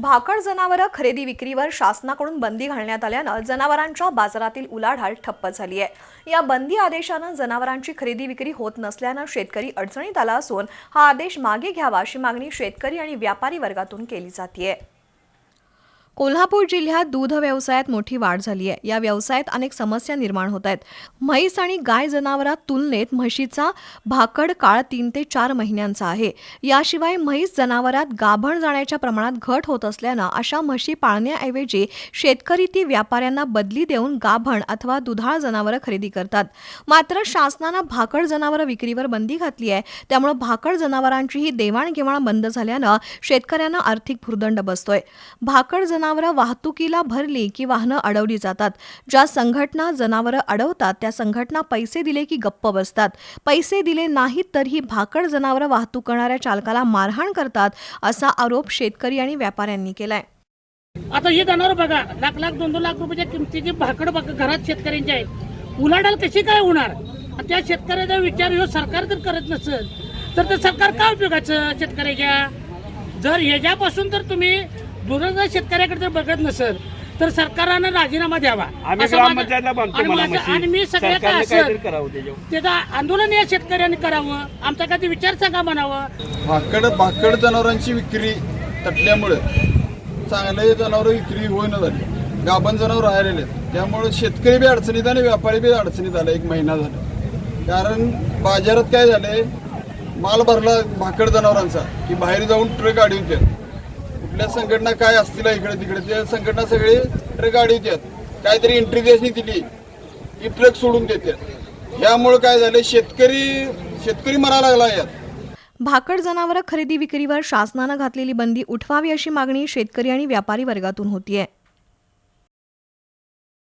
भाकड जनावरं खरेदी विक्रीवर शासनाकडून बंदी घालण्यात आल्यानं जनावरांच्या बाजारातील उलाढाल ठप्प झाली आहे. या बंदी आदेशानं जनावरांची खरेदी विक्री होत नसल्यानं शेतकरी अडचणीत आला असून हा आदेश मागे घ्यावा अशी मागणी शेतकरी आणि व्यापारी वर्गातून केली जाते कोल्हापूर जिल्ह्यात दूध व्यवसायात मोठी वाढ झाली आहे. या व्यवसायात अनेक समस्या निर्माण होत आहेत. म्हैस आणि गाय जनावरात तुलनेत म्हशीचा भाकड काळ तीन ते चार महिन्यांचा आहे. याशिवाय म्हैस जनावरात गाभण जाण्याच्या प्रमाणात घट होत असल्यानं अशा म्हशी पाळण्याऐवजी शेतकरी ती व्यापाऱ्यांना बदली देऊन गाभण अथवा दुधाळ जनावरं खरेदी करतात. मात्र शासनानं भाकड जनावरं विक्रीवर बंदी घातली आहे. त्यामुळे भाकड जनावरांचीही देवाणघेवाण बंद झाल्यानं शेतकऱ्यांना आर्थिक भुर्दंड बसतोय. भाकड जनावर जनावरं वाहतुकीला भरली की वाहनं अडवली जातात. ज्या संघटना जनावरं अडवतात त्या संघटना पैसे दिले की गप्प बसतात. पैसे दिले नाहीत तर ही भाकड जनावरं वाहतूक करणाऱ्या चालकाला मारहाण करतात असा आरोप शेतकरी आणि व्यापाऱ्यांनी केलाय. आता ही जनावर बघा लाख लाख दोन दोन लाख रुपयाच्या किमतीची भाकड घरात शेतकऱ्यांची आहेत. उलाढाल कशी काय होणार? त्या शेतकऱ्याचा विचार ह्यो सरकार जर करत नसेल तर ते सरकार काय उपयोगाचं शेतकऱ्याच्या? जर ह्याच्यापासून जर तुम्ही दुधाचा शेतकऱ्याकडे जर बघत नसेल तर सरकारनं राजीनामा द्यावा. आम्ही असं माझं- ग्रामपंचायतला बांधतो आणि मला माझं- म्हशी. आणि मी सगळ्या काय सरकारने काहीतरी असेल करावं त्याच्यावर. त्याचं आंदोलन या शेतकऱ्यांनी करावं. आमचा काही विचार सांगा म्हणावं. भाकड भाकड जनावरांची विक्री तटल्यामुळे चांगले जनावर विक्री होईना झाली. गाभण जनावर राहिलेले आहेत. त्यामुळे शेतकरी बी अडचणीत आणि व्यापारी बी अडचणीत आला एक महिना झाला. कारण बाजारात काय झालंय माल भरला भाकड जनावरांचा की बाहेर जाऊन ट्रक होत्या कुठल्या संघटना काय असतील इकडे तिकडे त्या संघटना सगळे ट्रक गाडी काहीतरी एंट्री द्यायची दिली. की ट्रक सोडून देतात. यामुळे काय झालं? शेतकरी शेतकरी मरायला लागला यात. भाकड जनावरं खरेदी विक्रीवर शासनानं घातलेली बंदी उठवावी अशी मागणी शेतकरी आणि व्यापारी वर्गातून होतीये.